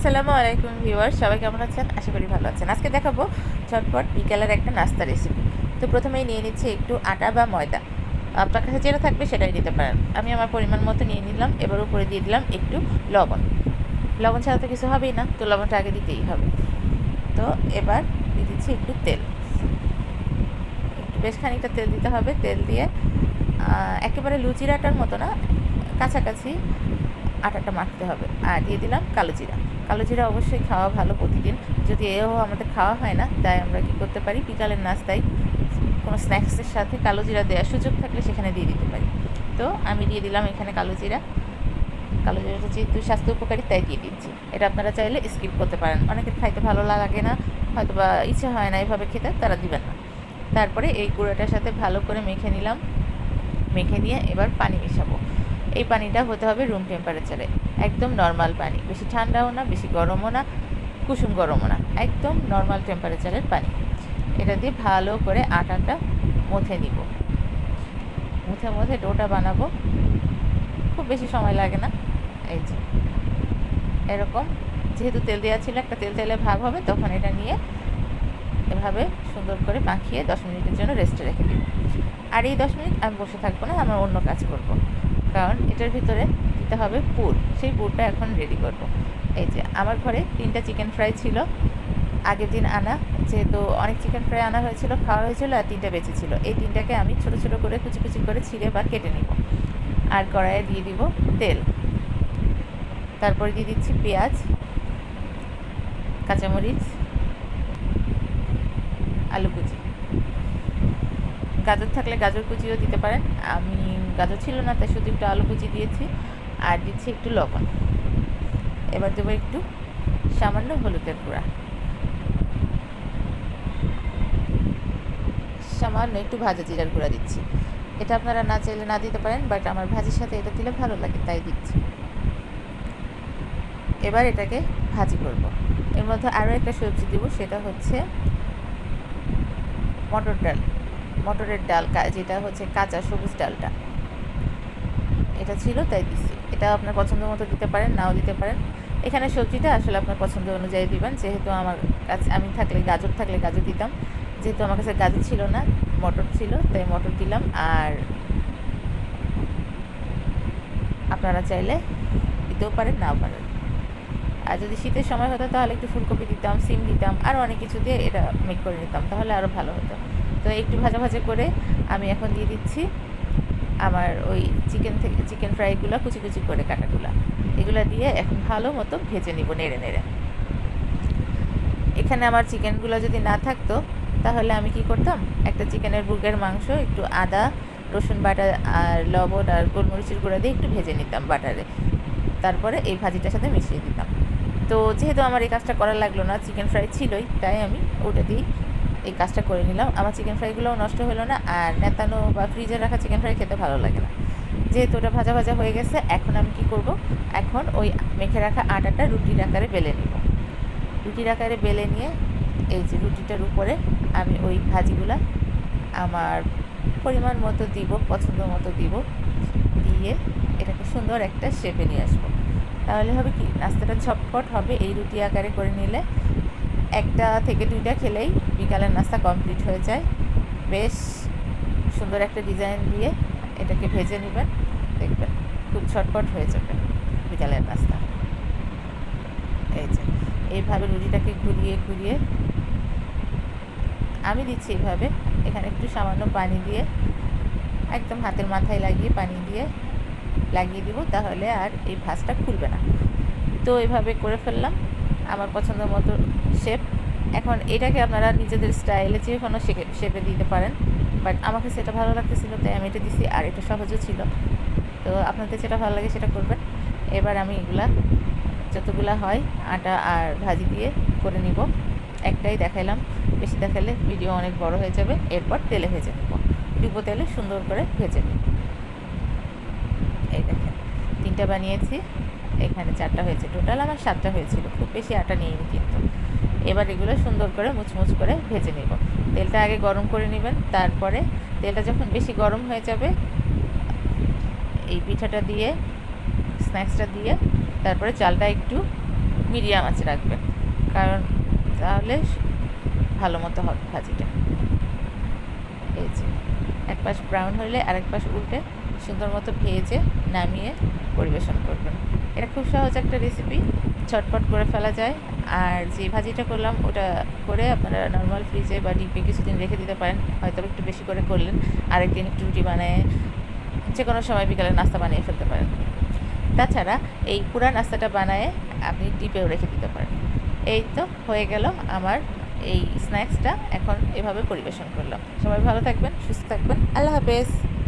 আসসালামু আলাইকুম ভিউয়ার সবাই কেমন আছেন? আশা করি ভালো আছেন। আজকে দেখাবো ঝটপট বিকেলের একটা নাস্তা রেসিপি তো প্রথমেই নিয়ে নিচ্ছি একটু আটা বা ময়দা। আপনার কাছে যেটা থাকবে সেটাই নিতে পারেন। আমি আমার পরিমাণ মতো নিয়ে নিলাম, এবার উপরে দিয়ে দিলাম একটু লবণ। লবণ ছাড়া তো কিছু হবেই না, তো লবণটা আগে দিতেই হবে। তো এবার দিয়ে দিচ্ছি একটু তেল। একটু বেশ খানিকটা তেল দিতে হবে। তেল দিয়ে একেবারে লুচির আটার মতো না, কাছাকাছি আটাটা মাখতে হবে। আর দিয়ে দিলাম কালো জিরা। কালো জিরা অবশ্যই খাওয়া ভালো প্রতিদিন। যদি এও আমাদের খাওয়া হয় না, তাই আমরা কি করতে পারি? বিকালের নাস্তায় কোনো স্ন্যাক্সের সাথে কালো জিরা দেওয়ার সুযোগ থাকলে সেখানে দিয়ে দিতে পারি। তো আমি দিয়ে দিলাম এখানে কালো জিরা। কালো জিরাটা যেহেতু স্বাস্থ্য উপকারী, তাই দিয়ে দিচ্ছি। এটা আপনারা চাইলে স্কিপ করতে পারেন। অনেকের খাইতে ভালো লাগে না হয়তো বা ইচ্ছে হয় না এভাবে খেতে, তারা দিবেন না। তারপরে এই গুঁড়োটার সাথে ভালো করে মেখে নিলাম। মেখে নিয়ে এবার পানি মেশাবো। এই পানিটা হতে হবে রুম টেম্পারেচারে একদম নর্মাল পানি। বেশি ঠান্ডাও না, বেশি গরমও না, কুসুম গরমও না। একদম নর্মাল টেম্পারেচারের পানি। এটা দিয়ে ভালো করে আটাটা মথে নিব। মুথে মুথে ডোটা বানাবো। খুব বেশি সময় লাগে না। এই যে। এরকম। যেহেতু তেল দেওয়া ছিল, একটা তেল তেলে ভাগ হবে, তখন এটা নিয়ে এভাবে সুন্দর করে মাখিয়ে দশ মিনিটের জন্য রেস্টে রেখে দিই আর এই দশ মিনিট আমি বসে থাকব না, আমার অন্য কাজ করব। কারণ এটার ভিতরে দিতে হবে পুর। সেই পুরটা এখন রেডি করব। এই যে, আমার ঘরে তিনটা চিকেন ফ্রাই ছিল। আগের দিন আনা, যেহেতু অনেক চিকেন ফ্রাই আনা হয়েছিল, খাওয়া হয়েছিল আর তিনটা বেঁচে ছিল এই তিনটাকে আমি ছোট ছোট করে কুচি কুচি করে ছিঁড়ে বা কেটে নিব। আর কড়াইয়ে দিয়ে দিব তেল। তারপরে দিয়ে দিচ্ছি পেঁয়াজ, কাঁচামরিচ, আলু কুচি। গাজর থাকলে গাজর কুচিও দিতে পারেন। আমি গাজর ছিল না, তাই শুধু একটু আলু কুচি দিয়েছি আর দিচ্ছি একটু লবণ। এবার দেবো একটু সামান্য হলুদের গুঁড়া। সামান্য একটু ভাজা জিরার গুঁড়া দিচ্ছি। এটা আপনারা না চাইলে না দিতে পারেন বাট আমার ভাজির সাথে এটা দিলে ভালো লাগে, তাই দিচ্ছি। এবার এটাকে ভাজি করব। এর মধ্যে আরও একটা সবজি দিব, সেটা হচ্ছে মটর ডাল। মটরের ডাল যেটা হচ্ছে কাঁচা সবুজ ডালটা। এটা ছিল, তাই দিচ্ছি এটা আপনার পছন্দ মতো দিতে পারেন, নাও দিতে পারেন। এখানে সবজিটা আসলে আপনার পছন্দ অনুযায়ী দিবেন, যেহেতু আমার কাছে, আমি থাকলে, গাজর থাকলে গাজর দিতাম। যেহেতু আমার কাছে গাজর ছিল না, মটর ছিল, তাই মটর দিলাম। আর আপনারা চাইলে দিতেও পারেন, নাও পারেন। আর যদি শীতের সময় হতো, তাহলে একটু ফুলকপি দিতাম, সিম দিতাম আরও অনেক কিছু দিয়ে এটা মেক করে নিতাম, তাহলে আরও ভালো হতো। তো একটু ভাজা ভাজা করে আমি এখন দিয়ে দিচ্ছি। আমার ওই চিকেন থেকে চিকেন ফ্রাইগুলো কুচি কুচি করে কাটাগুলা। এগুলো দিয়ে এখন ভালো মতো ভেজে নিব নেড়ে নেড়ে। এখানে আমার চিকেনগুলো যদি না থাকতো, তাহলে আমি কি করতাম? একটা চিকেনের বুকের মাংস, একটু আদা, রসুন বাটা আর লবণ আর গোলমরিচের গুঁড়া দিয়ে একটু ভেজে নিতাম বাটারে। তারপরে এই ভাজিটার সাথে মিশিয়ে দিতাম। তো যেহেতু আমার এই কাজটা করা লাগল না, চিকেন ফ্রাই ছিলই, তাই আমি ওটা দিয়েই এই কাজটা করে নিলাম। আমার চিকেন ফ্রাইগুলোও নষ্ট হলো না আর নেতানো বা ফ্রিজে রাখা চিকেন ফ্রাই খেতে ভালো লাগে না। যেহেতু ওটা ভাজা ভাজা হয়ে গেছে, এখন আমি কি করব? এখন ওই মেখে রাখা আটাটা রুটির আকারে বেলে নিব। রুটির আকারে বেলে নিয়ে এই যে রুটিটার উপরে আমি ওই ভাজিগুলা আমার পরিমাণ মতো দিব, পছন্দ মতো দিব, দিয়ে এটাকে সুন্দর একটা শেপে নিয়ে আসব। তাহলে হবে কি? নাস্তাটা ঝটপট হবে। এই রুটি আকারে করে নিলে একটা থেকে দুইটা খেলেই বিকালের নাস্তা কমপ্লিট হয়ে যায়। বেশ সুন্দর একটা ডিজাইন দিয়ে এটাকে ভেজে নেবেন, দেখবেন খুব ছটপট হয়ে যাবে বিকালের নাস্তা। এই যে, এইভাবে রুটিটাকে ঘুরিয়ে ঘুরিয়ে আমি দিচ্ছি এইভাবে। এখানে একটু সামান্য পানি দিয়ে, একদম হাতের মাথায় লাগিয়ে পানি দিয়ে লাগিয়ে দিব, তাহলে আর এই ভাঁজটা খুলবে না। তো এইভাবে করে ফেললাম। আমার পছন্দ মতো শেপ এখন এটাকে আপনারা নিজেদের স্টাইলে যে কোনো শেপে দিতে পারেন। বাট আমাকে সেটা ভালো লাগতেছিল, তাই আমি এটা দিছি, আর এটা সহজও ছিল। তো আপনাদের যেটা ভালো লাগে সেটা করবেন। এবার আমি এগুলা, যতগুলা হয়, আটা আর ভাজি দিয়ে করে নিব। একটাই দেখাইলাম। বেশি দেখালে ভিডিও অনেক বড় হয়ে যাবে। এরপর তেলে ভেজে নেব। ডুবো তেলে সুন্দর করে ভেজে নেব। এই দেখেন, তিনটা বানিয়েছি। এখানে চারটা হয়েছে। টোটাল আমার সাতটা হয়েছিল। খুব বেশি আটা নিইনি কিন্তু। এবার এগুলো সুন্দর করে মুচমুচ করে ভেজে নেব। তেলটা আগে গরম করে নেবেন, তারপরে তেলটা যখন বেশি গরম হয়ে যাবে, এই পিঠাটা দিয়ে, স্ন্যাক্সটা দিয়ে, তারপরে চালটা একটু মিডিয়াম আছে রাখবেন। কারণ তাহলে ভালো মতো হবে ভাজিটা। এই যে। এক পাশ ব্রাউন হলে আরেক পাশ উল্টে সুন্দর মতো ভেজে নামিয়ে পরিবেশন করবেন। এটা খুব সহজ একটা রেসিপি চটপট করে ফেলা যায়। আর যে ভাজিটা করলাম, ওটা করে আপনারা নর্মাল ফ্রিজে বা ডিপে কিছুদিন রেখে দিতে পারেন। হয়তো একটু বেশি করে করলেন, আরেকদিন একটু রুটি বানায় যে কোনো সময় বিকালে নাস্তা বানিয়ে ফেলতে পারেন। তাছাড়া এই পুরা নাস্তাটা বানায় আপনি ডিপেও রেখে দিতে পারেন। এই তো হয়ে গেল আমার এই স্ন্যাক্সটা এখন এভাবে পরিবেশন করলাম। সবাই ভালো থাকবেন সুস্থ থাকবেন। আল্লাহ হাফেজ।